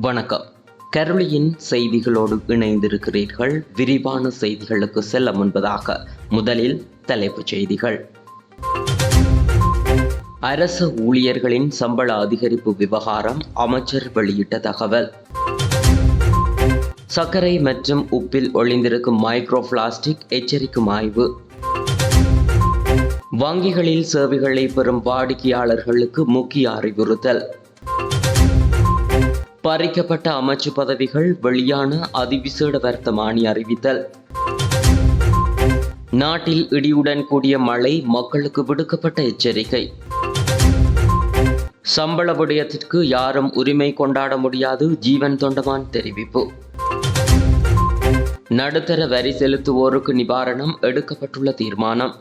வணக்கம். கருளியின் செய்திகளோடு இணைந்திருக்கிறீர்கள். விரிவான செய்திகளுக்கு செல்ல முன்பதாக முதலில் தலைப்புச் செய்திகள். அரசு ஊழியர்களின் சம்பள அதிகரிப்பு விவகாரம் அமைச்சர் வெளியிட்ட தகவல். சர்க்கரை மற்றும் உப்பில் ஒளிந்திருக்கும் மைக்ரோ பிளாஸ்டிக் எச்சரிக்கும் ஆய்வு. வங்கிகளில் சேவைகளை பெறும் வாடிக்கையாளர்களுக்கு முக்கிய அறிவுறுத்தல். பறிக்கப்பட்ட அமைச்சு பதவிகள் வெளியான அதிவிசேட வர்த்தமானி அறிவித்தல். நாட்டில் இடியுடன் கூடிய மழை மக்களுக்கு விடுக்கப்பட்ட எச்சரிக்கை. சம்பள விடயத்திற்கு யாரும் உரிமை கொண்டாட முடியாது ஜீவன் தொண்டமான் தெரிவிப்பு. நடுத்தர வரி செலுத்துவோருக்கு நிவாரணம் எடுக்கப்பட்டுள்ள தீர்மானம்.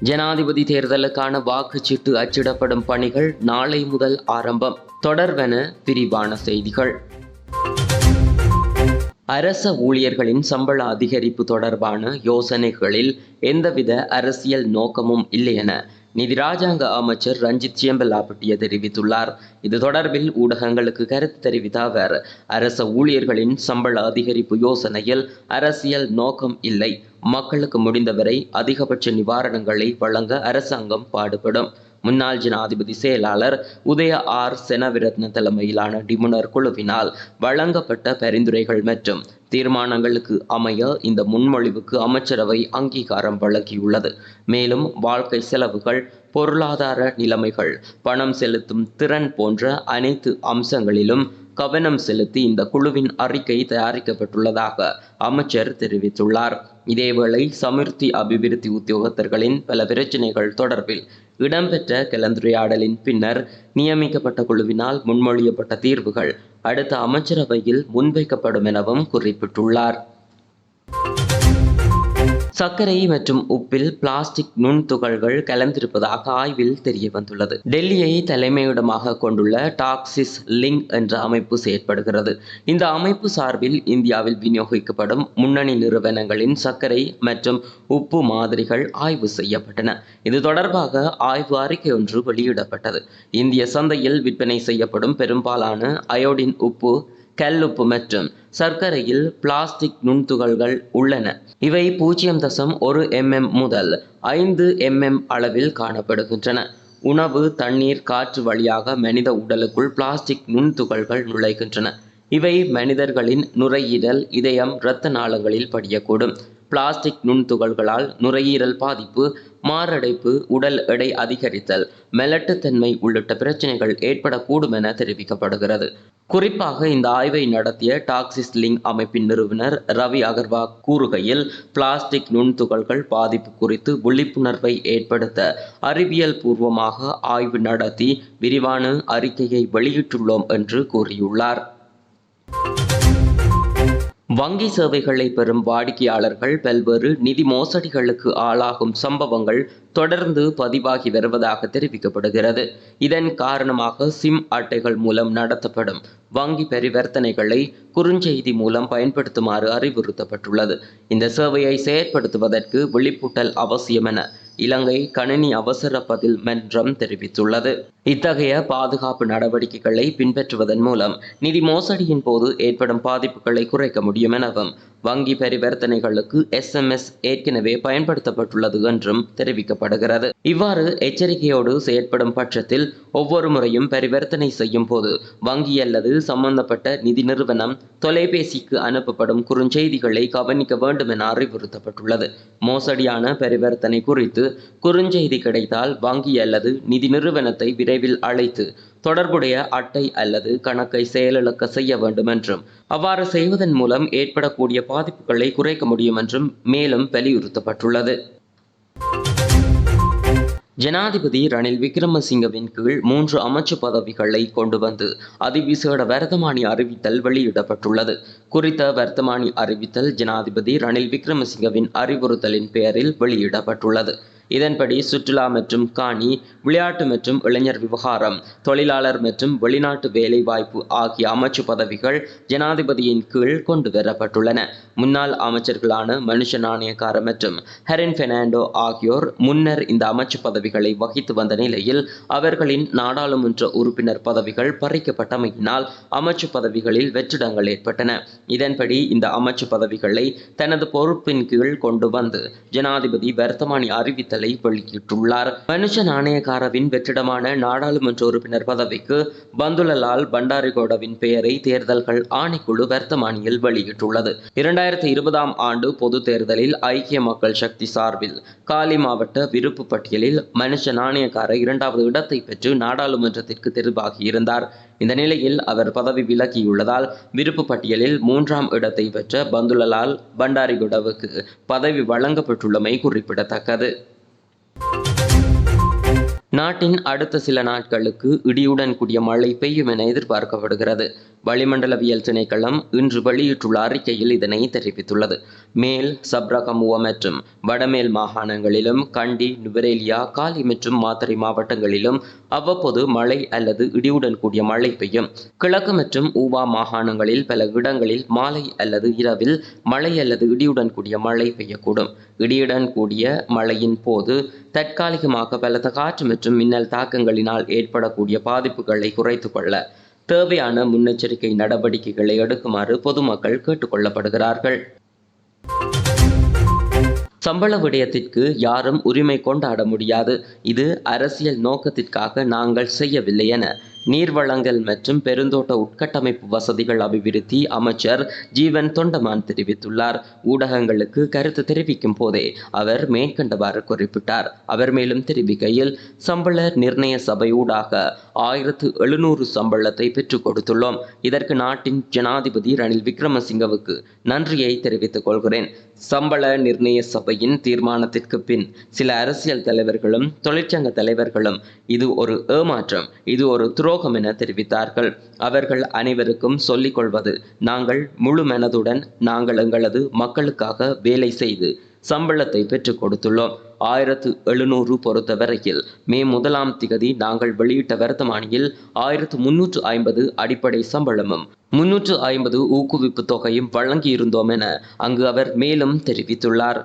ஜனாதிபதி தேர்தலுக்கான வாக்குச்சீட்டு அச்சிடப்படும் பணிகள் நாளை முதல் ஆரம்பம். தொடர்வென விரிவான செய்திகள். அரச ஊழியர்களின் சம்பள அதிகரிப்பு தொடர்பான யோசனைகளில் எந்தவித அரசியல் நோக்கமும் இல்லை என நிதி ராஜாங்க அமைச்சர் ரஞ்சித் சியம்பலாப்பட்டிய தெரிவித்துள்ளார். இது தொடர்பில் ஊடகங்களுக்கு கருத்து தெரிவித்த அவர் அரச ஊழியர்களின் சம்பள அதிகரிப்பு யோசனையில் அரசியல் நோக்கம் இல்லை. மக்களுக்கு முடிந்தவரை அதிகபட்ச நிவாரணங்களை வழங்க அரசாங்கம் பாடுபடும். முன்னாள் ஜனாதிபதி செயலாளர் உதய ஆர். செனவிரத்ன தலைமையிலான டிமுனர் குழுவினால் வழங்கப்பட்ட பரிந்துரைகள் மற்றும் தீர்மானங்களுக்கு அமைய இந்த முன்மொழிவுக்கு அமைச்சரவை அங்கீகாரம் வழங்கியுள்ளது. மேலும் வாழ்க்கை செலவுகள் பொருளாதார நிலைமைகள் பணம் செலுத்தும் திறன் போன்ற அனைத்து அம்சங்களிலும் கவனம் செலுத்தி இந்த குழுவின் அறிக்கை தயாரிக்கப்பட்டுள்ளதாக அமைச்சர் தெரிவித்துள்ளார். இதேவேளை சமிர்த்தி அபிவிருத்தி உத்தியோகத்தர்களின் பல பிரச்சினைகள் தொடர்பில் இடம்பெற்ற கலந்துரையாடலின் பின்னர் நியமிக்கப்பட்ட குழுவினால் முன்மொழியப்பட்ட தீர்வுகள் அடுத்த அமைச்சரவையில் முன்வைக்கப்படும் எனவும் குறிப்பிட்டுள்ளார். சர்க்கரை மற்றும் உப்பில் பிளாஸ்டிக் நுண்துகள்கள் கலந்திருப்பதாக ஆய்வில் தெரிய வந்துள்ளது டெல்லியை தலைமையிடமாக கொண்டுள்ள டாக்சிஸ் லிங்க் என்ற அமைப்பு செயற்படுகிறது. இந்த அமைப்பு சார்பில் இந்தியாவில் விநியோகிக்கப்படும் முன்னணி நிறுவனங்களின் சர்க்கரை மற்றும் உப்பு மாதிரிகள் ஆய்வு செய்யப்பட்டன. இது தொடர்பாக ஆய்வு அறிக்கை ஒன்று வெளியிடப்பட்டது. இந்திய சந்தையில் விற்பனை செய்யப்படும் பெரும்பாலான அயோடின் உப்பு கல்லுப்பு மற்றும் சர்க்கரையில் பிளாஸ்டிக் நுண்துகள்கள் உள்ளன. இவை பூஜ்ஜியம் தசம் ஒரு எம்எம் முதல் ஐந்து எம்எம் அளவில் காணப்படுகின்றன. உணவு தண்ணீர் காற்று வழியாக மனித உடலுக்குள் பிளாஸ்டிக் நுண்துகள்கள் நுழைகின்றன. இவை மனிதர்களின் நுரையீரல் இதயம் இரத்த நாளங்களில் படியக்கூடும். பிளாஸ்டிக் நுண்துகள்களால் நுரையீரல் பாதிப்பு மாரடைப்பு உடல் எடை அதிகரித்தல் மெலட்டுத்தன்மை உள்ளிட்ட பிரச்சனைகள் ஏற்படக்கூடும் என தெரிவிக்கப்படுகிறது. குறிப்பாக இந்த ஆய்வை நடத்திய டாக்ஸிஸ் லிங்க் அமைப்பின் நிறுவனர் ரவி அகர்வா கூறுகையில் பிளாஸ்டிக் நுண்துகள்கள் பாதிப்பு குறித்து விழிப்புணர்வை ஏற்படுத்த அறிவியல் பூர்வமாக ஆய்வு நடத்தி விரிவான அறிக்கையை வெளியிட்டுள்ளோம் என்று கூறியுள்ளார். வங்கி சேவைகளை பெறும் வாடிக்கையாளர்கள் பல்வேறு நிதி மோசடிகளுக்கு ஆளாகும் சம்பவங்கள் தொடர்ந்து பதிவாகி வருவதாக தெரிவிக்கப்படுகிறது. இதன் காரணமாக சிம் அட்டைகள் மூலம் நடத்தப்படும் வங்கி பரிவர்த்தனைகளை குறுஞ்செய்தி மூலம் பயன்படுத்துமாறு அறிவுறுத்தப்பட்டுள்ளது. இந்த சேவையை செயற்படுத்துவதற்கு விழிப்பூட்டல் அவசியம் என இலங்கை கணினி அவசர பதில் மன்றம் தெரிவித்துள்ளது. இத்தகைய பாதுகாப்பு நடவடிக்கைகளை பின்பற்றுவதன் மூலம் நிதி மோசடியின் போது ஏற்படும் பாதிப்புகளை குறைக்க முடியும் எனவும் வங்கி பரிவர்த்தனைகளுக்கு எஸ்எம்எஸ் ஏற்கனவே பயன்படுத்தப்பட்டுள்ளது என்றும் தெரிவிக்கப்படுகிறது. இவ்வாறு எச்சரிக்கையோடு செயற்படும் பட்சத்தில் ஒவ்வொரு முறையும் பரிவர்த்தனை செய்யும் போது வங்கி அல்லது சம்பந்தப்பட்ட நிதி நிறுவனம் தொலைபேசிக்கு அனுப்பப்படும் குறுஞ்செய்திகளை கவனிக்க வேண்டும் என அறிவுறுத்தப்பட்டுள்ளது. மோசடியான பரிவர்த்தனை குறித்து குறுஞ்செய்தி கிடைத்தால் வங்கி அல்லது நிதி நிறுவனத்தை விரைவில் அழைத்து தொடர்புடைய அட்டை அல்லது கணக்கை செயலிழக்க செய்ய வேண்டும் என்றும் அவ்வாறு செய்வதன் மூலம் ஏற்படக்கூடிய பாதிப்புகளை குறைக்க முடியும் என்றும் மேலும் வலியுறுத்தப்பட்டுள்ளது. ஜனாதிபதி ரணில் விக்ரமசிங்கவின் கீழ் மூன்று அமைச்சு பதவிகளை கொண்டு வந்து அதிவிசேட வர்த்தமானி அறிவித்தல் வெளியிடப்பட்டுள்ளது. குறித்த வர்த்தமானி அறிவித்தல் ஜனாதிபதி ரணில் விக்ரமசிங்கவின் அறிவுறுத்தலின் பெயரில் வெளியிடப்பட்டுள்ளது. இதன்படி சுற்றுலா மற்றும் காணி விளையாட்டு மற்றும் இளைஞர் விவகாரம் தொழிலாளர் மற்றும் வெளிநாட்டு வேலைவாய்ப்பு ஆகிய அமைச்சு பதவிகள் ஜனாதிபதியின் கீழ் கொண்டு வரப்பட்டுள்ளன. முன்னாள் அமைச்சர்களான மனுஷ நாணயக்கார மற்றும் ஹெரின் பெர்னாண்டோ ஆகியோர் முன்னர் இந்த அமைச்சு பதவிகளை வகித்து வந்த நிலையில் அவர்களின் நாடாளுமன்ற உறுப்பினர் பதவிகள் பறிக்கப்பட்டமையினால் அமைச்சு பதவிகளில் வெற்றிடங்கள் ஏற்பட்டன. இதன்படி இந்த அமைச்சு பதவிகளை தனது பொறுப்பின் கீழ் கொண்டு வந்து ஜனாதிபதி வர்த்தமானி அறிவித்தலை வெளியிட்டுள்ளார். மனுஷ நாணயக்காரவின் வெற்றிடமான நாடாளுமன்ற உறுப்பினர் பதவிக்கு பந்துலலால் பண்டாரிகோடவின் பெயரை தேர்தல்கள் ஆணைக்குழு வர்த்தமானியில் வெளியிட்டுள்ளது. இரண்டாயிரத்தி இருபதாம் ஆண்டு பொது தேர்தலில் ஐக்கிய மக்கள் சக்தி சார்பில் காலி மாவட்ட விருப்பு பட்டியலில் மனுஷ நாணயக்கார இரண்டாவது இடத்தை பெற்று நாடாளுமன்றத்திற்கு தெரிவாகியிருந்தார் இந்த நிலையில் அவர் பதவி விலகியுள்ளதால் விருப்பு பட்டியலில் மூன்றாம் இடத்தை பெற்ற பந்துலலால் பண்டாரிகுடவுக்கு பதவி வழங்கப்பட்டுள்ளமை குறிப்பிடத்தக்கது. நாட்டின் அடுத்த சில நாட்களுக்கு இடியுடன் கூடிய மழை பெய்யும் என எதிர்பார்க்கப்படுகிறது. வளிமண்டலவியல் திணைக்களம் இன்று வெளியிட்டுள்ள அறிக்கையில் இதனை தெரிவித்துள்ளது. மேல் சப்ரகமுவ மற்றும் வடமேல் மாகாணங்களிலும் கண்டி நுவரேலியா காலி மற்றும் மாத்தறை மாவட்டங்களிலும் அவ்வப்போது மழை அல்லது இடியுடன் கூடிய மழை பெய்யும். கிழக்கு மற்றும் ஊவா மாகாணங்களில் பல இடங்களில் மாலை அல்லது இரவில் மழை அல்லது இடியுடன் கூடிய மழை பெய்யக்கூடும். இடியுடன் கூடிய மழையின் போது தற்காலிகமாக பலத்த காற்று மற்றும் மின்னல் தாக்கங்களினால் ஏற்படக்கூடிய பாதிப்புகளை குறைத்து கொள்ள தேவையான முன்னெச்சரிக்கை நடவடிக்கைகளை எடுக்குமாறு பொதுமக்கள் கேட்டுக்கொள்ளப்படுகிறார்கள் சம்பள விடயத்திற்கு யாரும் உரிமை கொண்டாட முடியாது. இது அரசியல் நோக்கத்திற்காக நாங்கள் செய்யவில்லை என நீர்வளங்கள் மற்றும் பெருந்தோட்ட உட்கட்டமைப்பு வசதிகள் அபிவிருத்தி அமைச்சர் ஜீவன் தொண்டமான் தெரிவித்துள்ளார். ஊடகங்களுக்கு கருத்து தெரிவிக்கும் போதே அவர் மேற்கண்டவாறு குறிப்பிட்டார். அவர் மேலும் தெரிவிக்கையில் சம்பள நிர்ணய சபை ஊடாக ஆயிரத்து எழுநூறு சம்பளத்தை பெற்றுக் கொடுத்துள்ளோம். இதற்கு நாட்டின் ஜனாதிபதி ரணில் விக்ரமசிங்கவுக்கு நன்றியை தெரிவித்துக் கொள்கிறேன். சம்பள நிர்ணய சபையின் தீர்மானத்திற்கு பின் சில அரசியல் தலைவர்களும் தொழிற்சங்க தலைவர்களும் இது ஒரு ஏமாற்றம் இது ஒரு துரோ துரோகம் என தெரிவித்தார்கள். அவர்கள் அனைவருக்கும் சொல்லிக் கொள்வது நாங்கள் முழு மனதுடன் நாங்கள் எங்களது மக்களுக்காக வேலை செய்து சம்பளத்தை பெற்றுக் கொடுத்துள்ளோம். ஆயிரத்து எழுநூறு பொறுத்தவரையில் மே முதலாம் திகதி நாங்கள் வெளியிட்ட வர்த்தமானியில் ஆயிரத்து முன்னூற்று ஐம்பது அடிப்படை சம்பளமும் முன்னூற்று ஐம்பது ஊக்குவிப்பு தொகையும் வழங்கியிருந்தோம் என அங்கு அவர் மேலும் தெரிவித்துள்ளார்.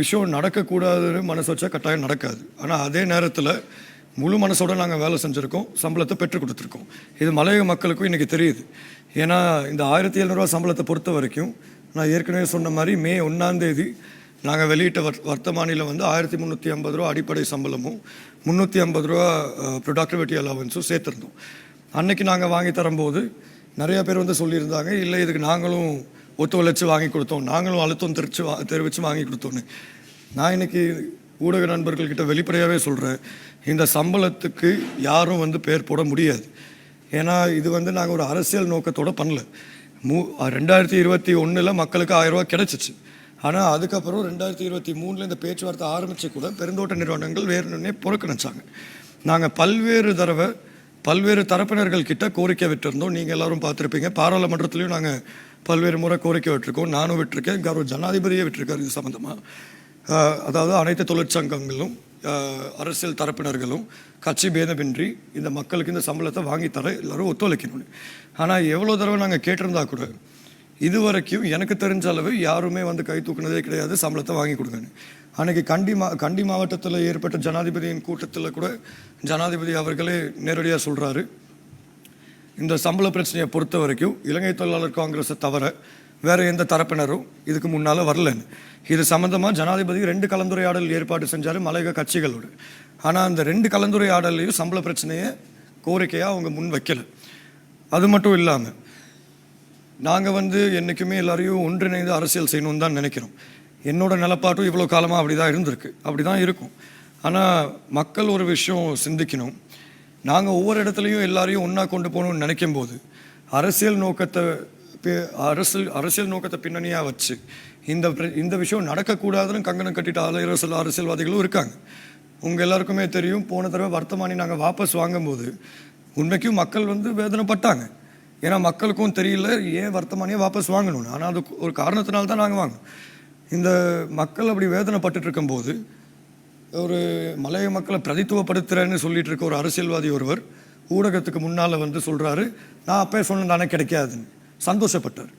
விஷயம் நடக்கக்கூடாதுன்னு மனசு வச்சா கட்டாயம் நடக்காது. ஆனால் அதே நேரத்தில் முழு மனசோட நாங்கள் வேலை செஞ்சுருக்கோம் சம்பளத்தை பெற்றுக் கொடுத்துருக்கோம். இது மலையக மக்களுக்கும் இன்றைக்கி தெரியுது. ஏன்னா இந்த ஆயிரத்தி எழுநூறுவா சம்பளத்தை பொறுத்த வரைக்கும் நான் ஏற்கனவே சொன்ன மாதிரி மே ஒன்றாந்தேதி நாங்கள் வெளியிட்ட வர் வர்த்தமானியில் வந்து ஆயிரத்தி முந்நூற்றி ஐம்பது ரூபா அடிப்படை சம்பளமும் முந்நூற்றி ஐம்பது ரூபா ப்ரொடக்டிவிட்டி அலவன்ஸும் சேர்த்துருந்தோம். அன்னைக்கு நாங்கள் வாங்கி தரும்போது நிறையா பேர் வந்து சொல்லியிருந்தாங்க இல்லை இதுக்கு நாங்களும் ஒத்துழைச்சி வாங்கி கொடுத்தோம். நாங்களும் அழுத்தம் தெரிச்சு வா தெரிவித்து வாங்கி கொடுத்தோன்னு நான் இன்னைக்கு ஊடக நண்பர்கள்கிட்ட வெளிப்படையாகவே சொல்கிறேன் இந்த சம்பளத்துக்கு யாரும் வந்து பேர் போட முடியாது. ஏன்னா இது வந்து நாங்கள் ஒரு அரசியல் நோக்கத்தோடு பண்ணல. மூ ரெண்டாயிரத்தி இருபத்தி ஒன்றில் மக்களுக்கு ஆயிரரூவா கிடச்சிச்சு கிடைச்சிச்சு. ஆனால் அதுக்கப்புறம் ரெண்டாயிரத்தி இருபத்தி மூணில் இந்த பேச்சுவார்த்தை ஆரம்பித்து கூட பெருந்தோட்ட நிறுவனங்கள் வேணும்னே புறக்கணிச்சாங்க. நாங்கள் பல்வேறு தடவை பல்வேறு தரப்பினர்கள் கிட்ட கோரிக்கை விட்டுருந்தோம். நீங்கள் எல்லாரும் பார்த்துருப்பீங்க. பாராளுமன்றத்துலேயும் நாங்கள் பல்வேறு முறை கோரிக்கை விட்டுருக்கோம். நானும் விட்டுருக்கேன். கௌரவ ஜனாதிபதியே விட்டுருக்காரு இது சம்மந்தமாக அதாவது அனைத்து தொழிற்சங்கங்களும் அரசியல் தரப்பினர்களும் கட்சி பேதமின்றி இந்த மக்களுக்கு இந்த சம்பளத்தை வாங்கி தர எல்லாரும் ஒத்துழைக்கணும். ஆனால் எவ்வளோ தடவை நாங்கள் கேட்டிருந்தா கூட இது வரைக்கும் எனக்கு தெரிஞ்ச அளவு யாருமே வந்து கை தூக்குனதே கிடையாது சம்பளத்தை வாங்கி கொடுங்கன்னு. அன்றைக்கி கண்டி மா கண்டி மாவட்டத்தில் ஏற்பட்ட ஜனாதிபதியின் கூட்டத்தில் கூட ஜனாதிபதி அவர்களே நேரடியாக சொல்கிறாரு இந்த சம்பள பிரச்சனையை பொறுத்த வரைக்கும் இலங்கை தொழிலாளர் காங்கிரஸை தவிர வேற எந்த தரப்பினரும் இதுக்கு முன்னால் வரலன்னு. இது சம்மந்தமாக ஜனாதிபதி ரெண்டு கலந்துரையாடல் ஏற்பாடு செஞ்சார் மலையக கட்சிகளோடு. ஆனால் அந்த ரெண்டு கலந்துரையாடல்லையும் சம்பள பிரச்சனையை கோரிக்கையாக அவங்க முன் வைக்கல. அது மட்டும் இல்லாமல் நாங்கள் வந்து என்றைக்குமே எல்லாரையும் ஒன்றிணைந்து அரசியல் செய்யணும்னு தான் நினைக்கிறோம். என்னோட நிலப்பாட்டும் இவ்வளோ காலமாக அப்படி தான் இருந்திருக்கு. அப்படி தான் இருக்கும். ஆனால் மக்கள் ஒரு விஷயம் சிந்திக்கணும். நாங்கள் ஒவ்வொரு இடத்துலையும் எல்லாரையும் ஒன்றா கொண்டு போகணும்னு நினைக்கும் போது அரசியல் நோக்கத்தை அரசியல் அரசியல் நோக்கத்தை பின்னணியாக வச்சு இந்த இந்த விஷயம் நடக்கக்கூடாதுன்னு கங்கணம் கட்டிட்டு அலையிற சில அரசியல்வாதிகளும் இருக்காங்க. உங்கள் எல்லாருக்குமே தெரியும் போன தடவை வர்த்தமானி நாங்கள் வாபஸ் வாங்கும்போது உண்மைக்கும் மக்கள் வந்து வேதனைப்பட்டாங்க. ஏன்னா மக்களுக்கும் தெரியல ஏன் வர்த்தமானியை வாபஸ் வாங்கணும்னு. ஆனால் அது ஒரு காரணத்தினால தான் நாங்கள் வாங்கணும் இந்த மக்கள் அப்படி வேதனைப்பட்டுட்டு இருக்கும்போது ஒரு மலைய மக்களை பிரதித்துவப்படுத்துகிறேன்னு சொல்லிட்டு இருக்க ஒரு அரசியல்வாதி ஒருவர் ஊடகத்துக்கு முன்னால் வந்து சொல்கிறாரு நான் அப்போ சொன்னேன் தானே கிடைக்காதுன்னு. சந்தோஷப்பட்டார்.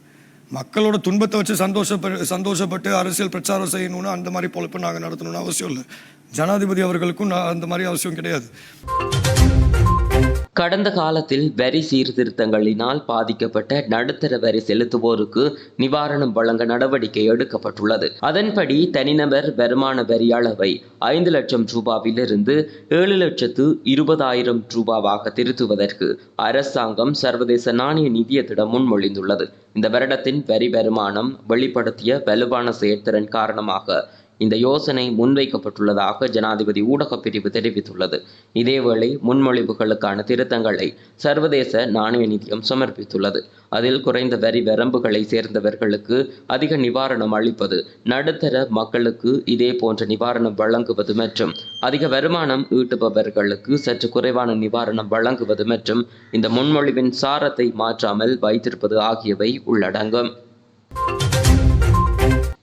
மக்களோட துன்பத்தை வச்சு சந்தோஷப்ப சந்தோஷப்பட்டு அரசியல் பிரச்சாரம் செய்யணும்னு அந்த மாதிரி பொழப்பு நாங்கள் நடத்தணும்னு அவசியம் இல்லை. ஜனாதிபதி அவர்களுக்கும் நான் அந்த மாதிரி அவசியம் கிடையாது. கடந்த காலத்தில் வரி சீர்திருத்தங்களினால் பாதிக்கப்பட்ட நடுத்தர வரி செலுத்துவோருக்கு நிவாரணம் வழங்க நடவடிக்கை எடுக்கப்பட்டுள்ளது. அதன்படி தனிநபர் வருமான வரி அளவை ஐந்து லட்சம் ரூபாவிலிருந்து ஏழு லட்சத்து இருபதாயிரம் ரூபாவாக திருத்துவதற்கு அரசாங்கம் சர்வதேச நாணய நிதியத்திடம் முன்மொழிந்துள்ளது. இந்த வருடத்தின் வரி வருமானம் வெளிப்படுத்திய வலுவான செயற்திறன் காரணமாக இந்த யோசனை முன்வைக்கப்பட்டுள்ளதாக ஜனாதிபதி ஊடகப் பிரிவு தெரிவித்துள்ளது. இதேவேளை முன்மொழிவுகளுக்கான திருத்தங்களை சர்வதேச நாணய நிதியம் சமர்ப்பித்துள்ளது. அதில் குறைந்த வரி வரம்புகளை சேர்ந்தவர்களுக்கு அதிக நிவாரணம் அளிப்பது நடுத்தர மக்களுக்கு இதே போன்ற நிவாரணம் வழங்குவது மற்றும் அதிக வருமானம் ஈட்டுபவர்களுக்கு சற்று குறைவான நிவாரணம் வழங்குவது மற்றும் இந்த முன்மொழிவின் சாரத்தை மாற்றாமல் வைத்திருப்பது ஆகியவை உள்ளடங்கும்.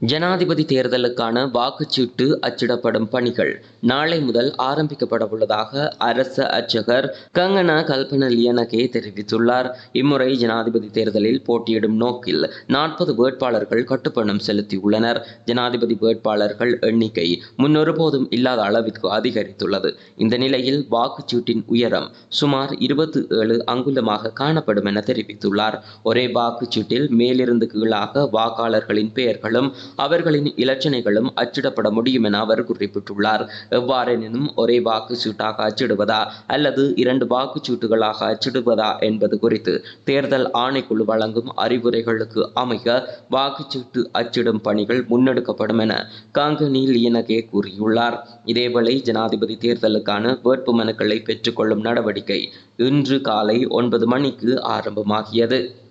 ஜனாதிபதி தேர்தலுக்கான வாக்குச்சீட்டு அச்சிடப்படும் பணிகள் நாளை முதல் ஆரம்பிக்கப்பட உள்ளதாக அரச அர்ச்சகர் கங்கனா கல்பன லியனகே தெரிவித்துள்ளார். இம்முறை ஜனாதிபதி தேர்தலில் போட்டியிடும் நோக்கில் நாற்பது வேட்பாளர்கள் கட்டுப்பணம் செலுத்தியுள்ளனர். ஜனாதிபதி வேட்பாளர்கள் எண்ணிக்கை முன்னொருபோதும் இல்லாத அளவிற்கு அதிகரித்துள்ளது. இந்த நிலையில் வாக்குச்சீட்டின் உயரம் சுமார் இருபத்தி ஏழு அங்குலமாக காணப்படும் என தெரிவித்துள்ளார். ஒரே வாக்குச்சீட்டில் மேலிருந்து கீழாக வாக்காளர்களின் பெயர்களும் அவர்களின் இலச்சனைகளும் அச்சிடப்பட முடியும் என அவர் குறிப்பிட்டுள்ளார். எவ்வாறெனினும் ஒரே வாக்குச்சீட்டாக அச்சிடுவதா அல்லது இரண்டு வாக்குச்சீட்டுகளாக அச்சிடுவதா என்பது குறித்து தேர்தல் ஆணைக்குழு வழங்கும் அறிவுரைகளுக்கு அமைய வாக்குச்சீட்டு அச்சிடும் பணிகள் முன்னெடுக்கப்படும் என காங்கனி லியனகே கூறியுள்ளார். இதேவேளை ஜனாதிபதி தேர்தலுக்கான வேட்புமனுக்களை பெற்றுக்கொள்ளும் நடவடிக்கை இன்று காலை ஒன்பது மணிக்கு ஆரம்பமாகியது.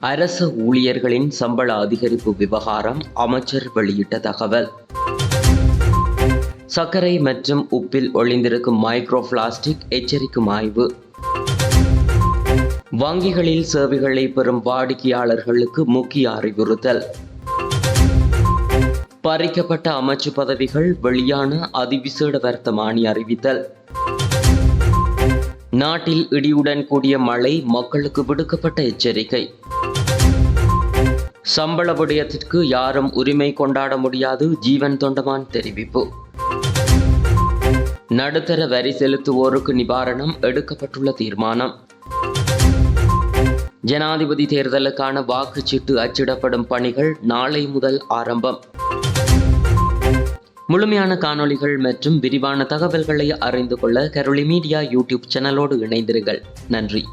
அரசு ஊழியர்களின் சம்பள அதிகரிப்பு விவகாரம் அமைச்சர் வெளியிட்ட தகவல். சர்க்கரை மற்றும் உப்பில் ஒளிந்திருக்கும் மைக்ரோ பிளாஸ்டிக் எச்சரிக்கும் ஆய்வு. வங்கிகளில் சேவைகளை பெறும் வாடிக்கையாளர்களுக்கு முக்கிய அறிவுறுத்தல். பறிக்கப்பட்ட அமைச்சு பதவிகள் வெளியான அதிவிசேட வர்த்தமானி அறிவித்தல். நாட்டில் இடியுடன் கூடிய மழை மக்களுக்கு விடுக்கப்பட்ட எச்சரிக்கை. சம்பள விடயத்திற்கு யாரும் உரிமை கொண்டாட முடியாது ஜீவன் தொண்டமான் தெரிவிப்பு. நடுத்தர வரி செலுத்துவோருக்கு நிவாரணம் எடுக்கப்பட்டுள்ள தீர்மானம். ஜனாதிபதி தேர்தலுக்கான வாக்குச்சீட்டு அச்சிடப்படும் பணிகள் நாளை முதல் ஆரம்பம். முழுமையான காணொளிகள் மற்றும் விரிவான தகவல்களை அறிந்து கொள்ள கரோலி மீடியா யூடியூப் சேனலோடு இணைந்திருங்கள். நன்றி.